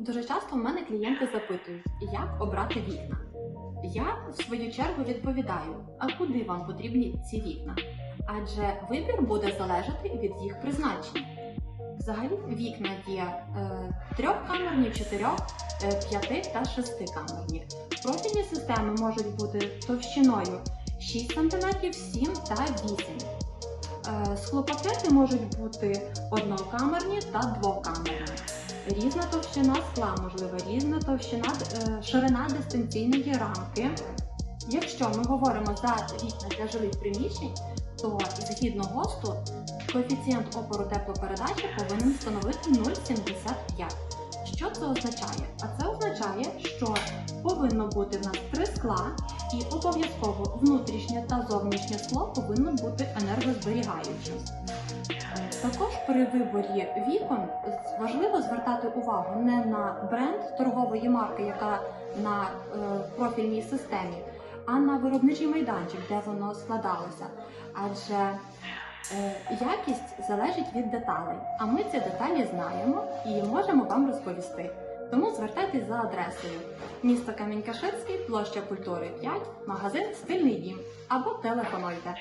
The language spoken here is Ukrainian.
Дуже часто в мене клієнти запитують, як обрати вікна. Я в свою чергу відповідаю, а куди вам потрібні ці вікна? Адже вибір буде залежати від їх призначення. Взагалі вікна є е, трьохкамерні, чотирьох, е, п'яти та шестикамерні. Профільні системи можуть бути товщиною 6 см, 7 та 8 Е, Склопакети можуть бути однокамерні та двокамерні. Різна товщина скла, можливо, різна товщина е, ширина дистанційної рамки. Якщо ми говоримо за вікна для жилих приміщень, то згідно ГОСТу коефіцієнт опору теплопередачі повинен становити 0,75. Що це означає? А це означає, що повинно бути в нас три скла, і обов'язково внутрішнє та зовнішнє скло повинно бути енергозберігаючим. Також при виборі вікон важливо звертати увагу не на бренд торгової марки, яка на е, профільній системі, а на виробничий майданчик, де воно складалося. Адже е, якість залежить від деталей, а ми ці деталі знаємо і можемо вам розповісти. Тому звертайтесь за адресою місто Камінь-Каширський, площа культури 5, магазин Стильний дім або телефонуйте